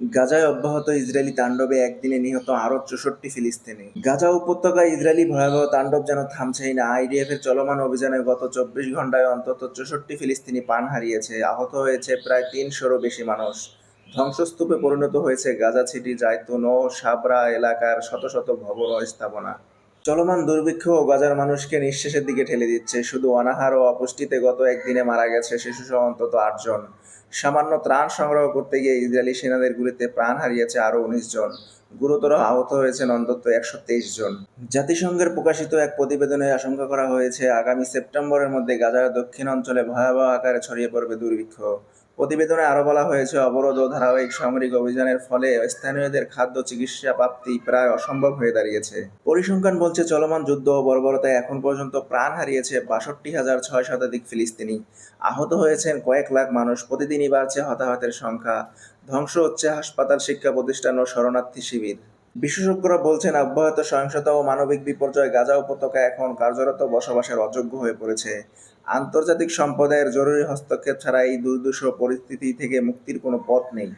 গাজায় অব্যাহত ইসরায়েলি তাণ্ডবে একদিনে নিহত আরও চৌষট্টি ফিলিস্তিনি। গাজা উপত্যকায় ইসরায়েলি ভয়াবহ তাণ্ডব যেন থামছেই না আইডিএফ এর চলমান অভিযানে গত চব্বিশ ঘন্টায় অন্তত চৌষট্টি ফিলিস্তিনি পান হারিয়েছে, আহত হয়েছে প্রায় তিনশোরও বেশি মানুষ। ধ্বংসস্তূপে পরিণত হয়েছে গাজা সিটি জায়তুন ও সাবরা এলাকার শত শত ভবন ও স্থাপনা। চলমান দুর্ভিক্ষ ও গাজার মানুষকে নিঃশেষের দিকে ঠেলে দিচ্ছে। শুধু অনাহার ও অপুষ্টিতে গত একদিনে মারা গেছে শিশুসহ অন্তত আটজন। সামান্য ত্রাণ সংগ্রহ করতে গিয়ে ইসরায়েলি সেনাদের গুলিতে প্রাণ হারিয়েছে আরও উনিশ জন। গুরুতর আহত হয়েছেন অন্তত একশো তেইশ জন। জাতিসংঘের প্রকাশিত এক প্রতিবেদনে আশঙ্কা করা হয়েছে, আগামী সেপ্টেম্বরের মধ্যে গাজার দক্ষিণ অঞ্চলে ভয়াবহ আকারে ছড়িয়ে পড়বে দুর্ভিক্ষ। প্রতিবেদনে আরও বলা হয়েছে, অবরোধ ও ধারাবাহিক সামরিক অভিযানের ফলে স্থানীয়দের খাদ্য চিকিৎসা প্রাপ্তি প্রায় অসম্ভব হয়ে দাঁড়িয়েছে। পরিসংখ্যান বলছে, চলমান যুদ্ধ ও বর্বরতায় এখন পর্যন্ত প্রাণ হারিয়েছে বাষট্টি হাজার ছয় শতাধিক ফিলিস্তিনি। আহত হয়েছেন কয়েক লাখ মানুষ, প্রতিদিনই বাড়ছে হতাহতের সংখ্যা। ধ্বংস হচ্ছে হাসপাতাল শিক্ষা প্রতিষ্ঠান ও শরণার্থী শিবির। বিশেষজ্ঞরা বলছেন অব্যাহত সহিংসতা ও মানবিক বিপর্যয় গাজা উপত্যকা এখন কার্যরত বসবাসের অযোগ্য হয়ে পড়েছে। আন্তর্জাতিক সম্প্রদায়ের জরুরি হস্তক্ষেপ ছাড়া এই দুর্দশ পরিস্থিতি থেকে মুক্তির কোনো পথ নেই।